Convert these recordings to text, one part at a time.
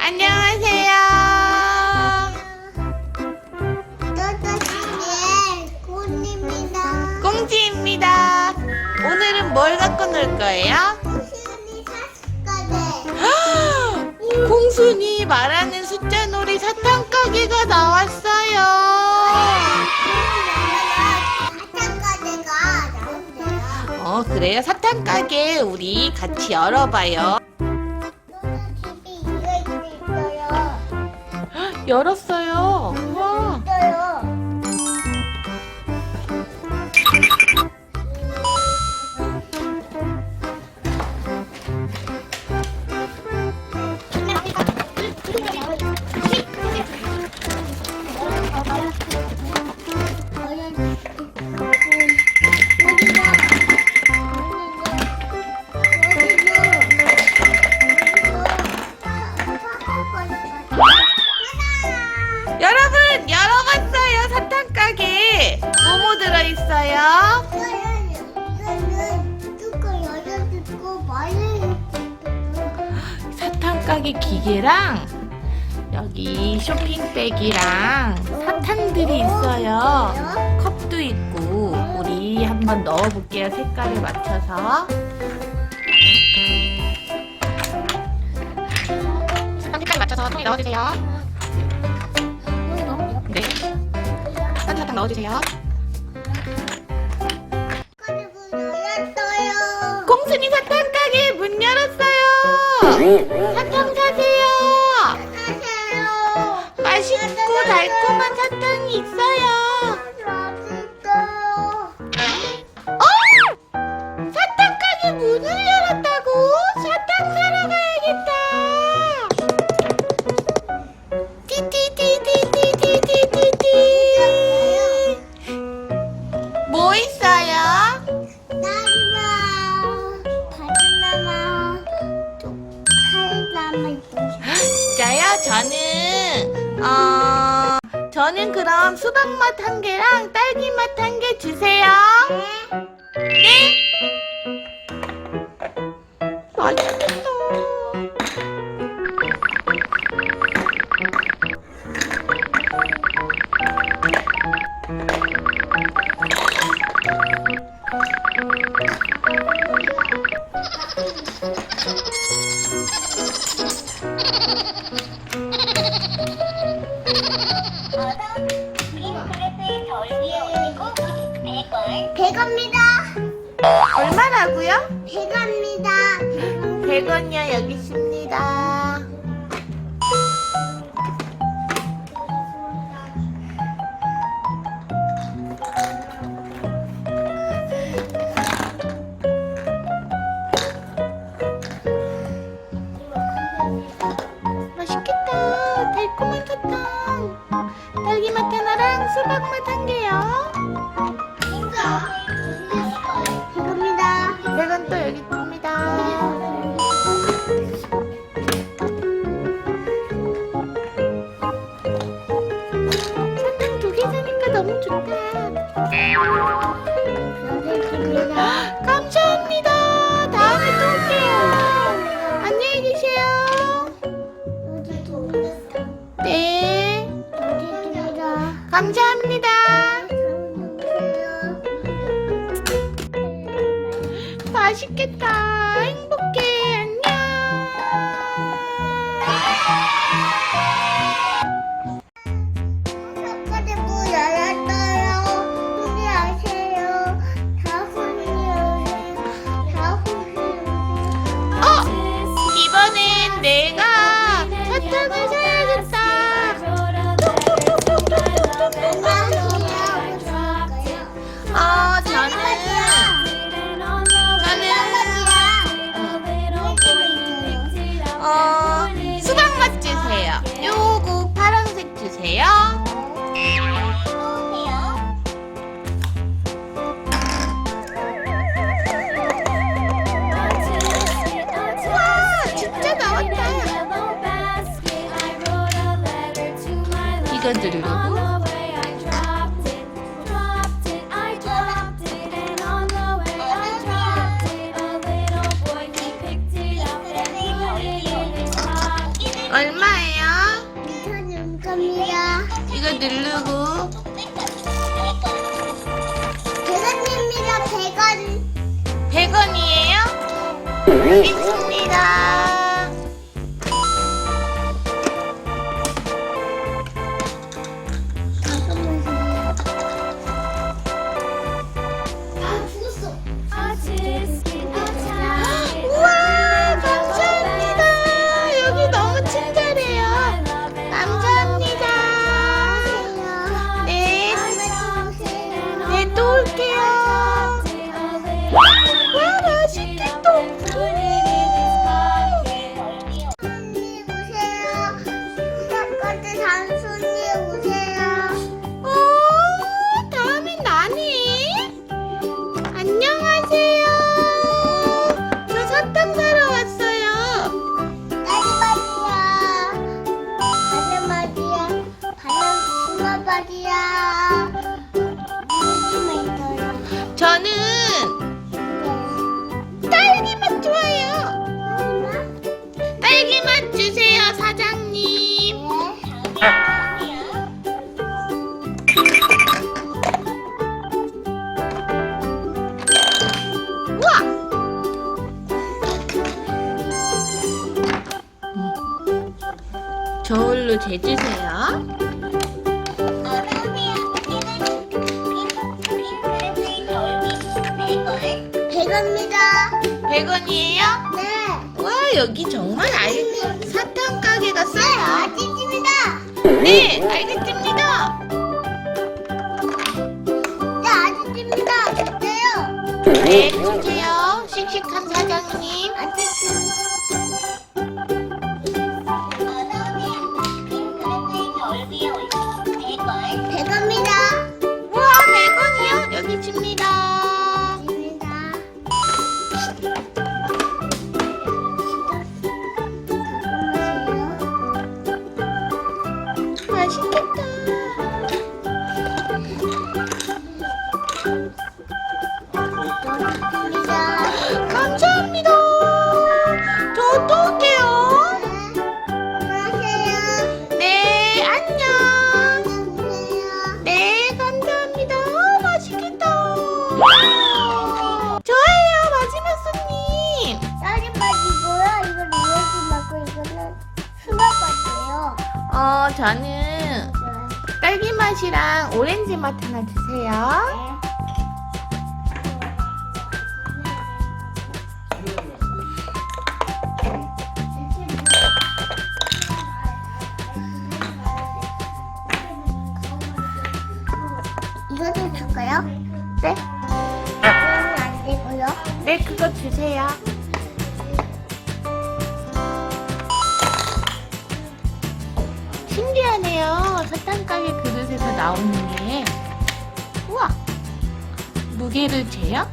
안녕하세요. 꽃입니다. 꽁지입니다. 오늘은 뭘 갖고 놀 거예요? 공순이 말하는 숫자 놀이 사탕 가게가 나왔어요. 어, 그래요? 사탕 가게 우리 같이 열어봐요. 너는 집에 이거 있어요. 열었어요. 사탕 가게 기계랑 여기 쇼핑백이랑 사탕들이 있어요. 컵도 있고 우리 한번 넣어볼게요. 색깔을 맞춰서. 사탕 색깔 맞춰서 통에 넣어주세요. 네. 딴 사탕 넣어주세요. 콩순이 사탕 가게 문 열었어요. 맛있고 달콤한 사탕이 있어요. 딸기맛 하나랑 수박맛 한 개요. 배갑니다. 100원 또 여기 있습니다. 사탕 두개 사니까 너무 좋다. 행복해. 안녕. 석가대 문 열었어요. 우리 아세요. 다 훈이 오세요. 다훈이 오세요. 어? 이번엔 내가 사탕을 사 여기 있습니다. 저울로 재주세요. 배갑니다. 100원이에요? 네. 와, 여기 정말 알, 사탕 가게가 네, 싸요. 네, 알겠 어, 저는 딸기 맛이랑 오렌지 맛 하나 주세요. 이것도 줄까요? 네, 이거는 안 되고요. 네, 그거 주세요. 사탕 가게 그릇에서 나오는 게. 우와! 무게를 재요?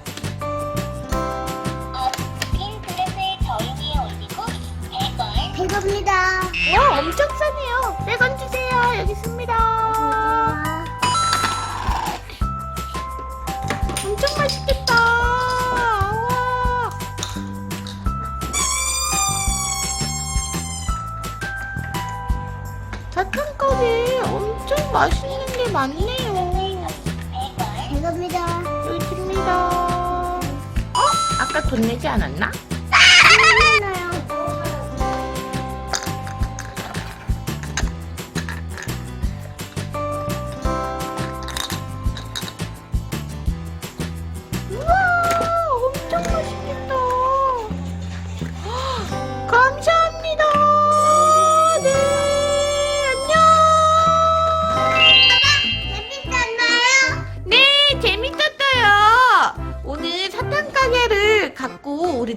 배갑니다. 와, 엄청 싸네요. 100원 주세요. 여기 있습니다. 엄청 맛있겠다. 맛있는 게 많네요. 배갑니다. 여기 있습니다. 어? 아까 돈 내지 않았나?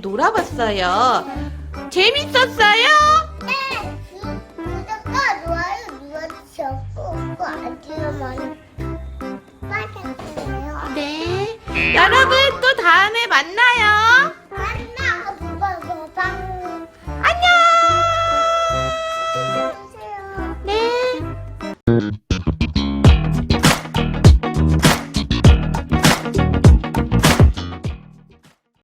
놀아봤어요. 재밌었어요? 네. 구독과 좋아요 눌러주시고 꼭 알림을 빠졌어요. 네. 여러분 또 다음에 만나요.